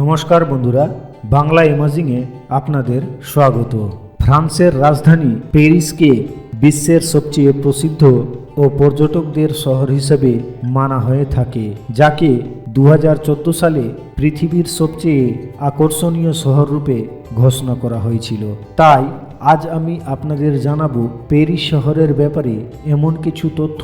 নমস্কার বন্ধুরা, বাংলা ইমাজিংয়ে আপনাদের স্বাগত। ফ্রান্সের রাজধানী প্যারিসকে বিশ্বের সবচেয়ে প্রসিদ্ধ ও পর্যটকদের শহর হিসেবে মানা হয়ে থাকে, যাকে দু হাজার চোদ্দ সালে পৃথিবীর সবচেয়ে আকর্ষণীয় শহর রূপে ঘোষণা করা হয়েছিল। তাই আজ আমি আপনাদের জানাব প্যারিস শহরের ব্যাপারে এমন কিছু তথ্য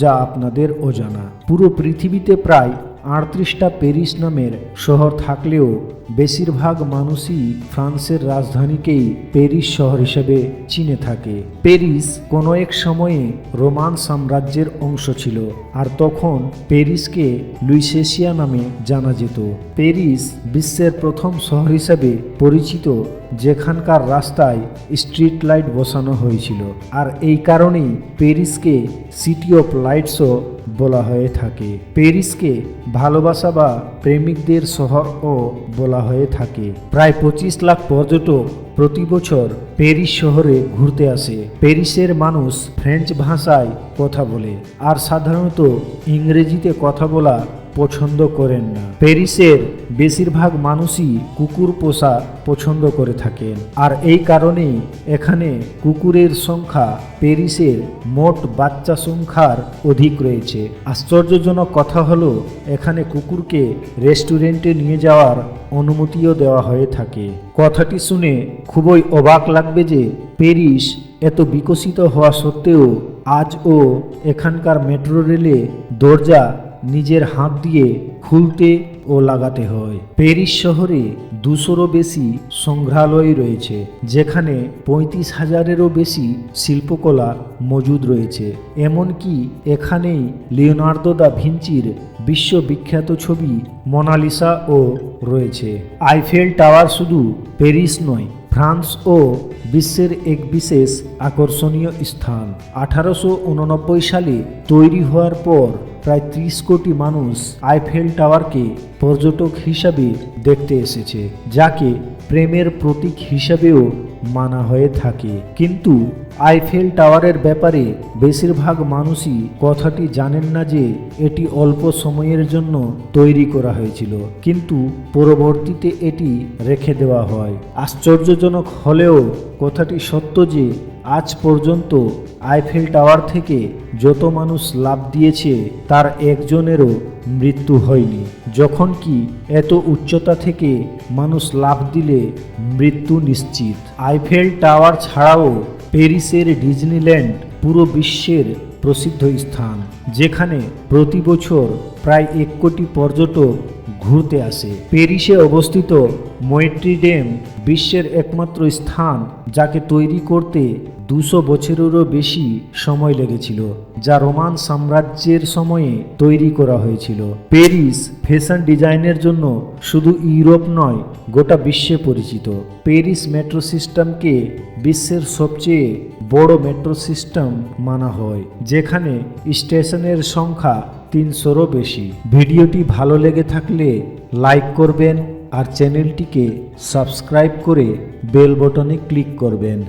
যা আপনাদের অজানা। পুরো পৃথিবীতে প্রায় আটত্রিশটা প্যারিস নামের শহর থাকলেও বেশিরভাগ মানুষই ফ্রান্সের রাজধানীকেই প্যারিস শহর হিসেবে চিনে থাকে। প্যারিস কোনো এক সময়ে রোমান সাম্রাজ্যের অংশ ছিল আর তখন প্যারিসকে লুইসেসিয়া নামে জানা যেত। প্যারিস বিশ্বের প্রথম শহর হিসেবে পরিচিত যেখানকার রাস্তায় স্ট্রিট লাইট বসানো হয়েছিল। আর এই কারণেই প্যারিসকে সিটি অফ লাইটসও বলা হয়ে থাকে। প্যারিসকে ভালোবাসা বা প্রেমিকদের শহরও বলা হয়ে থাকে। প্রায় পঁচিশ লাখ পর্যটক প্রতি বছর প্যারিস শহরে ঘুরতে আসে। প্যারিসের মানুষ ফ্রেঞ্চ ভাষায় কথা বলে আর সাধারণত ইংরেজিতে কথা বলা পছন্দ করেন না। প্যারিসের বেশিরভাগ মানুষই কুকুর পোষা পছন্দ করে থাকেন। আর এই কারণেই এখানে কুকুরের সংখ্যা প্যারিসের মোট বাচ্চা সংখ্যার অধিক রয়েছে। আশ্চর্যজনক কথা হলো, এখানে কুকুরকে রেস্টুরেন্টে নিয়ে যাওয়ার অনুমতিও দেওয়া হয়ে থাকে। কথাটি শুনে খুবই অবাক লাগবে যে প্যারিস এত বিকশিত হওয়া সত্ত্বেও আজও এখানকার মেট্রো রেলে দরজা নিজের হাত দিয়ে খুলতে ও লাগাতে হয়। প্যারিস শহরে দুশোরও বেশি সংগ্রহালয় রয়েছে, যেখানে পঁয়ত্রিশ হাজারেরও বেশি শিল্পকলা মজুদ রয়েছে। এমনকি এখানেই লিওনার্দো দা ভিঞ্চির বিশ্ববিখ্যাত ছবি মোনালিসা ও রয়েছে। আইফেল টাওয়ার শুধু প্যারিস নয়, ফ্রান্স ও বিশ্বের এক বিশেষ আকর্ষণীয় স্থান। আঠারোশো উননব্বই সালে তৈরি হওয়ার পর প্রায় ত্রিশ কোটি মানুষ আইফেল টাওয়ারকে পর্যটক হিসাবে দেখতে এসেছে, যাকে প্রেমের প্রতীক হিসাবেও মানা হয়ে থাকে। কিন্তু আইফেল টাওয়ারের ব্যাপারে বেশিরভাগ মানুষই কথাটি জানেন না যে এটি অল্প সময়ের জন্য তৈরি করা হয়েছিল। কিন্তু পরবর্তীতে এটি রেখে দেওয়া হয়। আশ্চর্যজনক হলেও কথাটি সত্য যে আজ পর্যন্ত আইফেল টাওয়ার থেকে যত মানুষ লাভ দিয়েছে, তার একজনেরও মৃত্যু হয়নি। যখন কি এত উচ্চতা থেকে মানুষ লাভ দিলে মৃত্যু নিশ্চিত। আইফেল টাওয়ার ছাড়াও প্যারিসের ডিজনিল্যান্ড পুরো বিশ্বের প্রসিদ্ধ স্থান, যেখানে প্রতি বছর প্রায় এক কোটি পর্যটক ঘুরতে আসে। প্যারিসে অবস্থিত মৈত্রী ড্যাম বিশ্বের একমাত্র স্থান, যাকে তৈরি করতে দুশো বছরেরও বেশি সময় লেগেছিল, যা রোমান সাম্রাজ্যের সময়ে তৈরি করা হয়েছিল। প্যারিস ফ্যাশন ডিজাইনের জন্য শুধু ইউরোপ নয়, গোটা বিশ্বে পরিচিত। প্যারিস মেট্রো সিস্টেমকে বিশ্বের সবচেয়ে বড় মেট্রো সিস্টেম মানা হয়, যেখানে স্টেশনের সংখ্যা তিনশোরও বেশি। ভিডিওটি ভালো লেগে থাকলে লাইক করবেন আর চ্যানেলটিকে সাবস্ক্রাইব করে বেল বটনে ক্লিক করবেন।